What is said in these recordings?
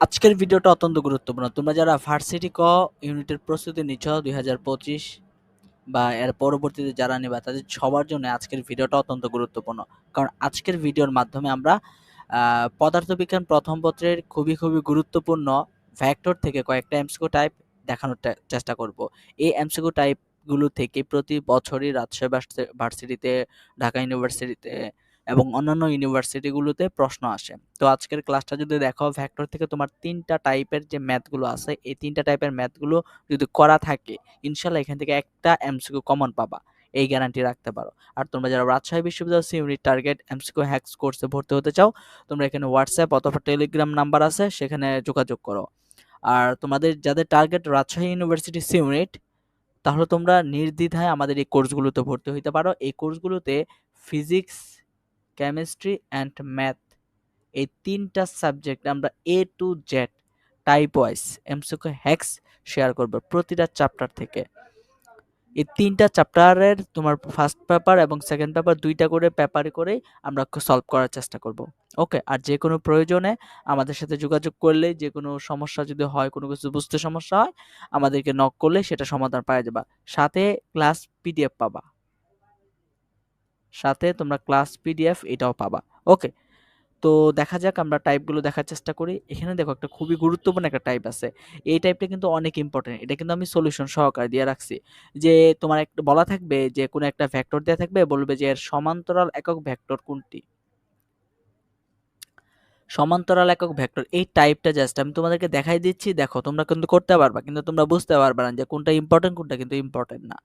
আজকের ভিডিওটা অত্যন্ত গুরুত্বপূর্ণ। তোমরা যারা ভার্সিটি ক ইউনিটের প্রস্তুতি নিচ্ছ দুই হাজার পঁচিশ বা এর পরবর্তীতে যারা নেবা, তাদের সবার জন্য আজকের ভিডিওটা অত্যন্ত গুরুত্বপূর্ণ। কারণ আজকের ভিডিওর মাধ্যমে আমরা পদার্থবিজ্ঞান প্রথম পত্রের খুবই খুবই গুরুত্বপূর্ণ ভ্যাক্টর থেকে কয়েকটা এমসিকিউ টাইপ দেখানোর চেষ্টা করব। এই এমসিকিউ টাইপগুলো থেকে প্রতি বছরই রাজশাহী ভার্সিটিতে ঢাকা ইউনিভার্সিটিতে এবং অন্যান্য ইউনিভার্সিটিগুলোতে প্রশ্ন আসে। তো আজকের ক্লাসটা যদি দেখো ভ্যাক্টর থেকে তোমার তিনটা টাইপের যে ম্যাথগুলো আছে, এই তিনটা টাইপের ম্যাথগুলো যদি করা থাকে, ইনশাল্লাহ এখান থেকে একটা এমসিকিউ কমন পাবা। এই গ্যারান্টি রাখতে পারো। আর তোমরা যারা রাজশাহী বিশ্ববিদ্যালয় C unit target MCQ hacks কোর্সে ভর্তি হতে চাও, তোমরা এখানে হোয়াটসঅ্যাপ অথবা টেলিগ্রাম নাম্বার আছে, সেখানে যোগাযোগ করো। আর তোমাদের যাদের target Rajshahi university C unit তাহলে তোমরা নির্দ্বিধায় আমাদের এই কোর্সগুলোতে ভর্তি হইতে পারো। এই কোর্সগুলোতে ফিজিক্স কেমিস্ট্রি অ্যান্ড ম্যাথ এই তিনটা সাবজেক্ট আমরা A to Z type wise MCQ hacks share করব প্রতিটা চ্যাপ্টার থেকে। এই তিনটা চ্যাপ্টারের তোমার ফার্স্ট পেপার এবং সেকেন্ড পেপার দুইটা করে পেপার করে আমরা সলভ করার চেষ্টা করব। ওকে আর যে কোনো প্রয়োজনে আমাদের সাথে যোগাযোগ করলে, যে কোনো সমস্যা যদি হয়, কোনো কিছু বুঝতে সমস্যা হয়, আমাদেরকে নক করলে সেটা সমাধান পাওয়া যাবে। সাথে ক্লাস পিডিএফ পাবা। সাথে তোমরা ক্লাস পিডিএফ এটাও পাবা। ওকে তো দেখা যাক আমরা টাইপগুলো দেখার চেষ্টা করি। এখানে দেখো একটা খুবই গুরুত্বপূর্ণ একটা টাইপ আছে। এই টাইপটা কিন্তু অনেক ইম্পর্টেন্ট এটা কিন্তু আমি সলিউশন সহকারে দিয়ে রাখছি। যে তোমার একটা বলা থাকবে যে কোনো একটা ভ্যাক্টর দেওয়া থাকবে, বলবে যে এর সমান্তরাল একক ভ্যাক্টর কোনটি? সমান্তরাল একক ভেক্টর, এই টাইপটা জাস্ট আমি তোমাদেরকে দেখাই দিচ্ছি। দেখো, তোমরা কিন্তু করতে পারবা, কিন্তু তোমরা বুঝতে পারবা না যে কোনটা ইম্পর্টেন্ট কোনটা কিন্তু ইম্পর্টেন্ট না।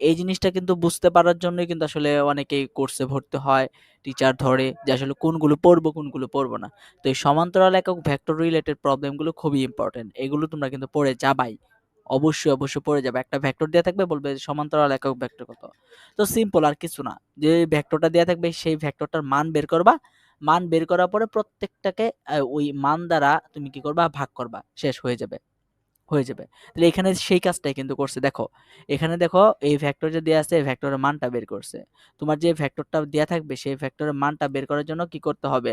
এই জিনিসটা কিন্তু বুঝতে পারার জন্যই কিন্তু আসলে অনেকেই কোর্সে ভর্তি হয় টিচার ধরে যে আসলে কোনগুলো পড়ব কোনগুলো পড়ব না। তো এই সমান্তরাল একক ভেক্টর রিলেটেড প্রবলেমগুলো খুবই ইম্পর্টেন্ট এগুলো তোমরা কিন্তু পড়ে যাবাই। অবশ্যই অবশ্যই পড়ে যাবে। একটা ভেক্টর দেওয়া থাকবে, বলবে সমান্তরাল একক ভেক্টর কত। তো সিম্পল আর কিছু না, যে ভেক্টরটা দেওয়া থাকবে, সেই ভেক্টরটার মান বের করবা মান বের করার পরে প্রত্যেকটাকে ওই মান দ্বারা তুমি কি করবা? ভাগ করবা। শেষ হয়ে যাবে। হয়ে যাবে। তাহলে এখানে সেই কাজটাই কিন্তু করছে। দেখো, এখানে দেখো এই ভেক্টর যে দেওয়া আছে, এই ভেক্টরের মানটা বের করছে। তোমার যে ভেক্টরটা দেওয়া থাকবে, সেই ভেক্টরের মানটা বের করার জন্য কি করতে হবে?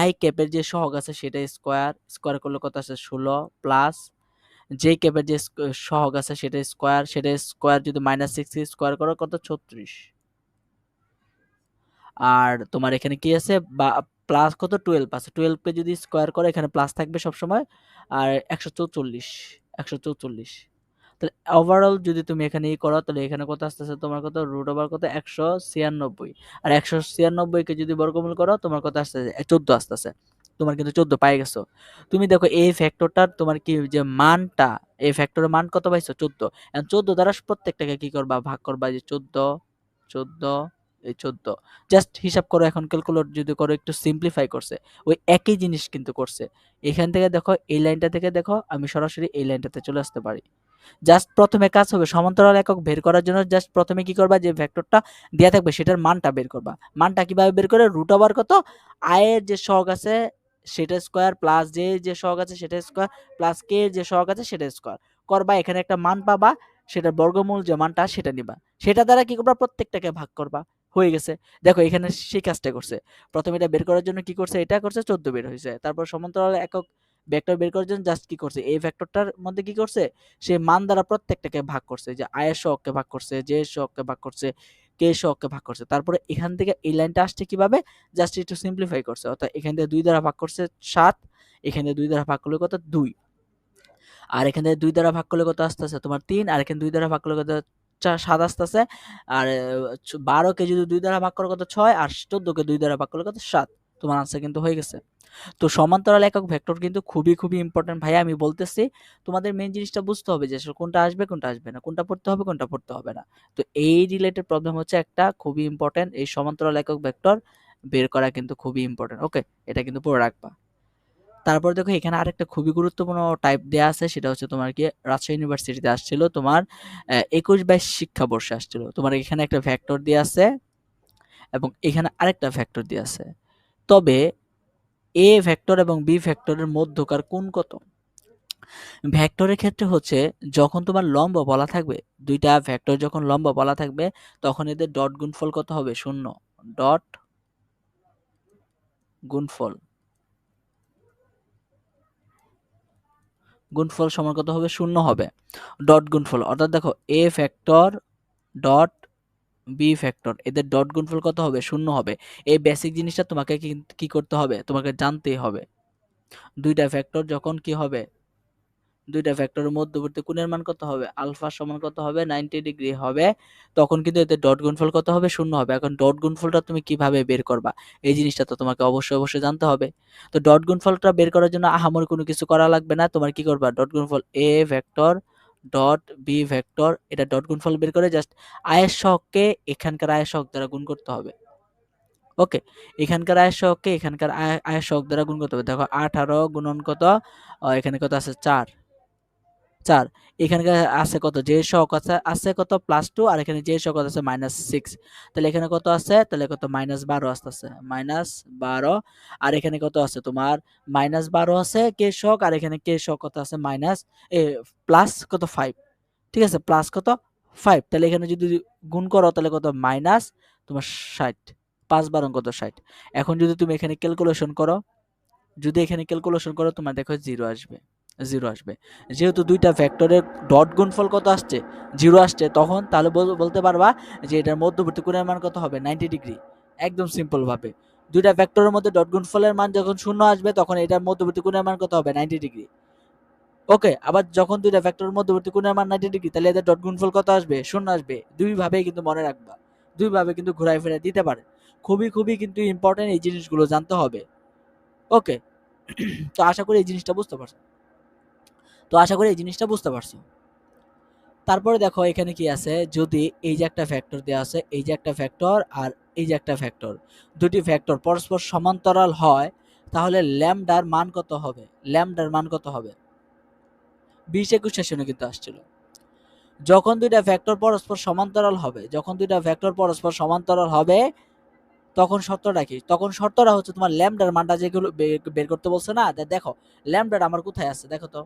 আই ক্যাপের যে সহগ আছে, সেটা স্কোয়ার স্কোয়ার করলে কত আছে? ষোলো প্লাস যে ক্যাপের যে সহগ আছে, সেটা স্কোয়ার সেটা স্কোয়ার যদি মাইনাস সিক্স স্কোয়ার করো, কত? ছত্রিশ। আর তোমার এখানে কি আছে? বা প্লাস কত? টুয়েলভ আছে। টুয়েলভকে যদি স্কোয়ার করে, এখানে প্লাস থাকবে সবসময়। আর একশো চৌচল্লিশ একশো চৌচল্লিশ। তাহলে ওভারঅল যদি তুমি এখানে ই করো, তাহলে এখানে কত আসতেছে? তোমার কত? রুট ওভার কত? একশো ছিয়ানব্বই। আর একশো ছিয়ানব্বইকে যদি বর্গমূল করো, তোমার কত আসতেছে? চোদ্দ আসতেছে। তোমার কিন্তু চোদ্দ পাই গেছো। তুমি দেখো এই ফ্যাক্টরটার তোমার কি যে মানটা, এই ফ্যাক্টরের মান কত পাইছো? চোদ্দ। চোদ্দ দ্বারা প্রত্যেকটাকে কি করবা? ভাগ করবা যে চোদ্দ চোদ্দ এই চোদ্দ। জাস্ট হিসাব করো এখন ক্যালকুলেট যদি করো একটু সিম্পলিফাই করছে, ওই একই জিনিস কিন্তু করছে। এখান থেকে দেখো, এই লাইনটা থেকে দেখো, আমি সরাসরি এই লাইনটাতে চলে আসতে পারি। জাস্ট প্রথমে কাজ হবে সমান্তরাল একক বের করার জন্য জাস্ট প্রথমে কি করবা? যে ভেক্টরটা দেওয়া থাকবে সেটার মানটা বের করবা। মানটা কীভাবে বের করে? রুট ওভার কত? আয়ের যে সহগ আছে, সেটা স্কোয়ার প্লাস জে যে শখ আছে, সেটা স্কোয়ার প্লাস কে যে শখ আছে, সেটা স্কোয়ার করবা, এখানে একটা মান পাবা, সেটার বর্গমূল যে মানটা, সেটা নিবা। সেটা দ্বারা কি করবা? প্রত্যেকটাকে ভাগ করবা। হয়ে গেছে। দেখো, এখানে সেই কাজটা করছে। প্রথমে এটা বের করার জন্য কি করছে? এটা করছে, চোদ্দ বের হয়েছে। তারপর সমান্তরাল একক ভেক্টর বের করার জন্য জাস্ট কি করছে? এই ভেক্টরটার মধ্যে কি করছে? সে মান দ্বারা প্রত্যেকটাকে ভাগ করছে। যে আয়ের শখকে ভাগ করছে যে শখকে ভাগ করছে কে শখকে ভাগ করছে। তারপরে এখান থেকে এই লাইনটা আসছে কীভাবে? জাস্ট একটু সিম্পলিফাই করছে। অর্থাৎ এখান থেকে দুই দ্বারা ভাগ করছে সাত, এখান থেকে দুই দ্বারা ভাগ করলে কত? দুই। আর এখান থেকে দুই দ্বারা ভাগ করলে কত আসতেছে তোমার তিন। আর এখানে দুই দ্বারা ভাগ করলে কত? সাত আসতেছে। আর বারোকে যদি দুই দ্বারা ভাগ করলে কত ছয়, আর চোদ্দকে দুই দ্বারা ভাগ করলে কত সাত। তোমার আনসার কিন্তু হয়ে গেছে। তো সমান্তরাল একক ভেক্টর কিন্তু খুবই খুবই ইম্পর্টেন্ট ভাইয়া, আমি বলতেছি, তোমাদের মেন জিনিসটা বুঝতে হবে যে কোনটা আসবে কোনটা আসবে না। কোনটা পড়তে হবে, কোনটা পড়তে হবে না। তো এই রিলেটেড প্রবলেম হচ্ছে একটা খুবই ইম্পর্টেন্ট এই সমান্তরাল একক ভেক্টর বের করা কিন্তু খুবই ইম্পর্টেন্ট ওকে এটা কিন্তু পড়ে রাখবা। তারপর দেখো এখানে আরেকটা খুবই গুরুত্বপূর্ণ টাইপ দেওয়া আছে, সেটা হচ্ছে তোমার কি রাজশাহী ইউনিভার্সিটিতে আসছিল, তোমার একুশ বাইশ শিক্ষাবর্ষে আসছিল। তোমার এখানে একটা ভেক্টর দিয়ে আছে এবং এখানে আরেকটা ভেক্টর দিয়ে আছে। তবে এ ভেক্টর এবং বি ভেক্টরের মধ্যকার কোণ কত? ভেক্টরের ক্ষেত্রে হচ্ছে যখন তোমার লম্ব বলা থাকবে, দুইটা ভেক্টর যখন লম্ব বলা থাকবে, তখন এদের ডট গুণফল কত হবে? শূন্য। ডট গুণফল। গুণফল সমান কত হবে? শূন্য হবে। ডট গুণফল। অর্থাৎ দেখো A factor dot B factor এদের ডট গুণফল কত হবে? শূন্য হবে। এই বেসিক জিনিসটা তোমাকে কি- করতে হবে? তোমাকে জানতেই হবে। দুইটা ফ্যাক্টর যখন কি হবে? দুইটা ফ্যাক্টরের মধ্যবর্তী কোণের মান কত হবে? আলফা সমান কত হবে? 90 ডিগ্রি হবে। তখন কিন্তু এতে ডট গুণফল কত হবে? শূন্য হবে। এখন ডট গুণফলটা তুমি কীভাবে বের করবা? এই জিনিসটা তো তোমাকে অবশ্যই অবশ্যই জানতে হবে। তো ডট গুণফলটা বের করার জন্য আহামর কোনো কিছু করা লাগবে না। তোমার কি করবা? ডট গুণফল A vector dot B vector এটা ডট গুণফল বের করে জাস্ট আয়ের সহগকে এখানকার আয়ের সহগ দ্বারা গুণ করতে হবে। ওকে এখানকার আয়ের সহগকে এখানকার আয়- আয়ের সহগ দ্বারা গুণ করতে হবে। দেখো আঠারো গুণন কত? এখানে কত আছে? চার। চার। এখানে আছে কত? যে শক আছে আছে কত? প্লাস টু আর এখানে যে শক আছে মাইনাস সিক্স তাহলে এখানে কত আছে? তাহলে কত? মাইনাস বারো আসতেছে। মাইনাস বারো, আর এখানে কত আছে তোমার? মাইনাস বারো আছে কে শক আর এখানে কে শক কত আছে? মাইনাস এ প্লাস কত? ফাইভ ঠিক আছে? প্লাস কত? ফাইভ তাহলে এখানে যদি গুণ করো, তাহলে কত? মাইনাস তোমার ষাট। পাঁচ বারো কত? ষাট। এখন যদি তুমি এখানে ক্যালকুলেশন করো, যদি এখানে ক্যালকুলেশন করো, তোমার দেখো জিরো আসবে। জিরো আসবে। যেহেতু দুইটা ভেক্টরের ডট গুণফল কত আসছে? জিরো আসছে, তখন তাহলে বল- বলতে পারবা যে এটার মধ্যবর্তী কোণের মান কত হবে? নাইনটি ডিগ্রি একদম সিম্পল ভাবে। দুইটা ভেক্টরের মধ্যে ডট গুণফলের মান যখন শূন্য আসবে, তখন এটার মধ্যবর্তী কোণের মান কত হবে? নাইনটি ডিগ্রি ওকে, আবার যখন দুইটা ভেক্টরের মধ্যবর্তী কোণের মান নাইনটি ডিগ্রি তাহলে এদের ডট গুণফল কত আসবে? শূন্য আসবে। দুইভাবেই কিন্তু মনে রাখবা। দুইভাবে কিন্তু ঘুরাই ফিরে দিতে পারে। খুবই খুবই কিন্তু ইম্পর্টেন্ট এই জিনিসগুলো জানতে হবে। ওকে, তো আশা করি এই জিনিসটা বুঝতে পারছ। তো আশা করি এই জিনিসটা বুঝতে পারছ। তারপরে দেখো এখানে কি আছে? যদি এই যে একটা ফ্যাক্টর দেওয়া আছে, এই যে একটা ফ্যাক্টর আর এই যে একটা ফ্যাক্টর দুটি ফ্যাক্টর পরস্পর সমান্তরাল হয়, তাহলে ল্যামডার মান কত হবে? ল্যামডার মান কত হবে? বিশ একুশ সেশনে কিন্তু আসছিল। যখন দুইটা ভেক্টর পরস্পর সমান্তরাল হবে, যখন দুইটা ভেক্টর পরস্পর সমান্তরাল হবে, তখন শর্তটা কি? তখন শর্তটা হচ্ছে তোমার ল্যামডার মানটা যেগুলো বের করতে বলছে না দেখো ল্যামডাটা আমার কোথায় আছে? দেখো তো।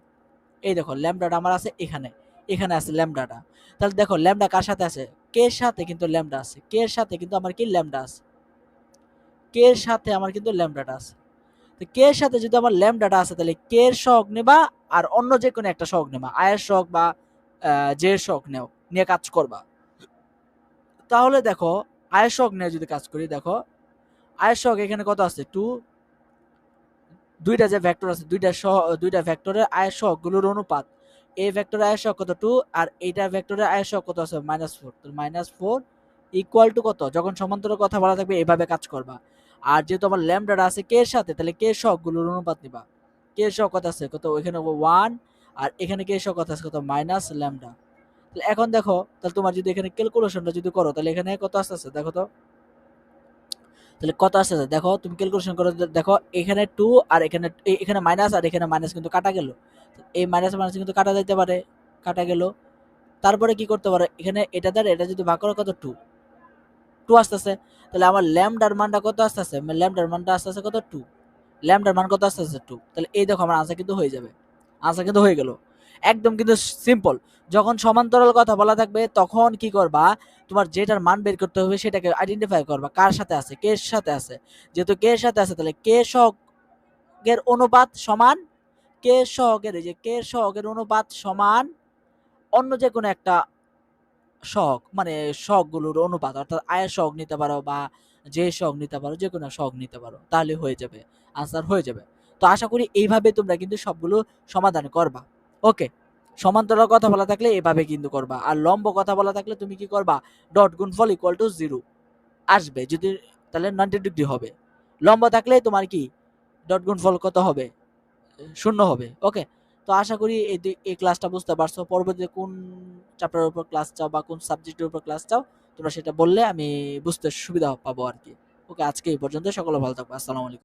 এই দেখো, ল্যামডাটা আমার আছে এখানে। এখানে আছে ল্যামডাটা। তাহলে দেখো, ল্যামডা কার সাথে আছে? কে এর সাথে কিন্তু ল্যামডা আছে? কে এর সাথে কিন্তু আমার কি ল্যামডা আছে? কে এর সাথে আমার কিন্তু ল্যামডাটা আছে? তো কে এর সাথে যদি আমার ল্যামডাটা আছে, তাহলে কে এর শখ নেবা? আর অন্য যে কোনো একটা শখ নেবা। আয়ের শখ বা এর শখ নেও, নিয়ে কাজ করবা। তাহলে দেখো, আয়ের শখ নিয়ে যদি কাজ করি, দেখো, আয়ের শখ এখানে কত আছে? টু দুইটা যে ভেক্টর আছে, দুইটা সহ, দুইটা ভেক্টরের আয়ের শখগুলোর অনুপাত। এই ভেক্টরের আয়ের শখ কত? টু আর এইটা ভেক্টরের আয়ের শখ কত আছে? মাইনাস ফোর তো মাইনাস ফোর ইকুয়াল টু কত? যখন সমান্তরাল কথা বলা থাকবে, এভাবে কাজ করবা। আর যেহেতু আমার ল্যামডাটা আছে কে এর সাথে, তাহলে কে শখগুলোর অনুপাত নিবা। কে শখ কত আছে? কত? এখানে ওয়ান আর এখানে কে শখ কত আছে? কত? মাইনাস ল্যামডা তাহলে এখন দেখো, তাহলে তোমার যদি এখানে ক্যালকুলেশনটা যদি করো, তাহলে এখানে কত আসতেছে দেখো তো। তাহলে কত আসতেছে দেখো, তুমি ক্যালকুলেশন করে দেখো, এখানে টু আর এখানে এখানে মাইনাস আর এখানে মাইনাস কিন্তু কাটা গেল। এই মাইনাস মাইনাস কিন্তু কাটা যাইতে পারে, কাটা গেল। তারপরে কি করতে পারে? এখানে এটা দ্বারা এটা যদি ভাগ করো, কত? টু টু আসতেছে। তাহলে আমার ল্যামডার মানটা কত আসতেছে? ল্যামডার মানটা আসতেছে কত? টু ল্যামডার মান কত আসতেছে? টু তাহলে এই দেখো, আমার আনসার কিন্তু হয়ে যাবে। আনসার কিন্তু হয়ে গেল। একদম কিন্তু সিম্পল যখন সমান্তরাল কথা বলা থাকবে, তখন কি করবা? তোমার যেটার মান বের করতে হবে, সেটাকে আইডেন্টিফাই করবা, কার সাথে আছে, কে এর সাথে আছে। যেহেতু কে এর সাথে আছে, তাহলে কে সহগের অনুপাত সমান, কে সহগের, এই যে কে সহগের অনুপাত সমান অন্য যে কোনো একটা শখ মানে শখগুলোর অনুপাত, অর্থাৎ আয়ের শখ নিতে পারো বা যে শখ নিতে পারো যে কোনো শখ নিতে পারো, তাহলে হয়ে যাবে আনসার হয়ে যাবে। তো আশা করি এইভাবে তোমরা কিন্তু সবগুলো সমাধান করবা। ওকে সমান্তরাল কথা বলা থাকলে এভাবে কিন্তু করবা। আর লম্ব কথা বলা থাকলে তুমি কি করবা? ডট গুণফল ইকুয়াল টু জিরো আসবে। যদি তাহলে নাইনটি ডিগ্রি হবে। লম্ব থাকলে তোমার কি? ডট গুণফল কত হবে? শূন্য হবে। ওকে তো আশা করি এই এই ক্লাসটা বুঝতে পারছ। পরবর্তীতে কোন চ্যাপ্টারের উপর ক্লাস চাও বা কোন সাবজেক্টের উপর ক্লাস চাও, তোমরা সেটা বললে আমি বুঝতে সুবিধা পাবো আর কি ওকে আজকে এই পর্যন্ত সকলে ভালো থাকব আসসালামু আলাইকুম।